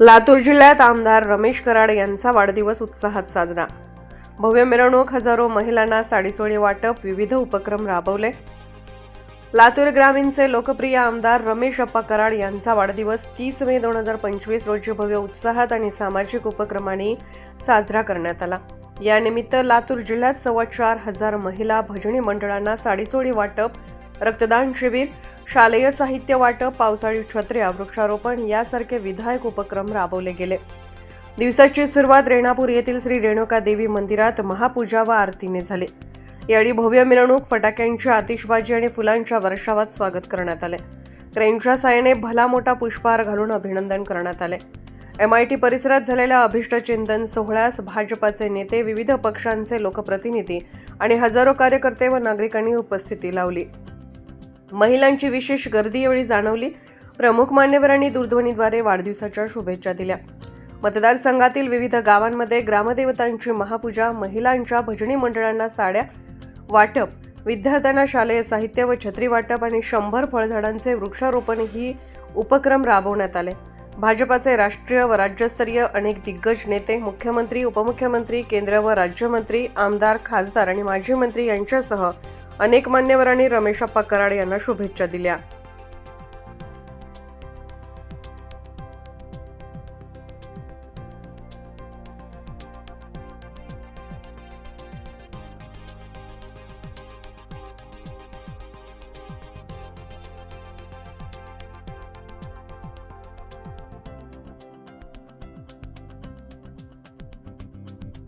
लातूर जिल्ह्यात आमदार रमेश कराड यांचा वाढदिवस उत्साहात साजरा. भव्य मिरवणूक हजारो महिलांना साडीचोळी वाटप विविध उपक्रम राबवले. लातूर ग्रामीणचे लोकप्रिय आमदार रमेश अप्पा कराड यांचा वाढदिवस तीस मे दोन हजार पंचवीस रोजी भव्य उत्साहात आणि सामाजिक उपक्रमांनी साजरा करण्यात आला. यानिमित्त लातूर जिल्ह्यात सव्वा चार हजार महिला भजनी मंडळांना साडीचोळी वाटप रक्तदान शिबिर शालेय साहित्य वाटप पावसाळी छत्र्या वृक्षारोपण यासारखे विधायक उपक्रम राबवले गेले. दिवसाची सुरुवात रेणापूर येथील श्री रेणुका देवी मंदिरात महापूजा व आरतीने झाली. यावेळी भव्य मिरवणूक फटाक्यांची आतिषबाजी आणि फुलांच्या वर्षावात स्वागत करण्यात आले. क्रेनच्या सायने भला मोठा पुष्पहार घालून अभिनंदन करण्यात आले. एम आय टी परिसरात झालेल्या अभिष्टचिंतन सोहळ्यास भाजपाचे नेते विविध पक्षांचे लोकप्रतिनिधी आणि हजारो कार्यकर्ते व नागरिकांनी उपस्थिती लावली. महिलांची विशेष गर्दी यावेळी जाणवली. प्रमुख मान्यवरांनी दूरध्वनीद्वारे वाढदिवसाच्या शुभेच्छा दिल्या. मतदारसंघातील विविध गावांमध्ये ग्रामदेवतांची महापूजा महिलांच्या भजनी मंडळांना साड्या वाटप विद्यार्थ्यांना शालेय साहित्य व छत्री वाटप आणि शंभर फळझाडांचे वृक्षारोपण ही उपक्रम राबवण्यात आले. भाजपाचे राष्ट्रीय व राज्यस्तरीय अनेक दिग्गज नेते मुख्यमंत्री उपमुख्यमंत्री केंद्र व राज्यमंत्री आमदार खासदार आणि माजी मंत्री यांच्यासह अनेक मान्यवरांनी रमेश अप्पा कराड यांना शुभेच्छा दिल्या.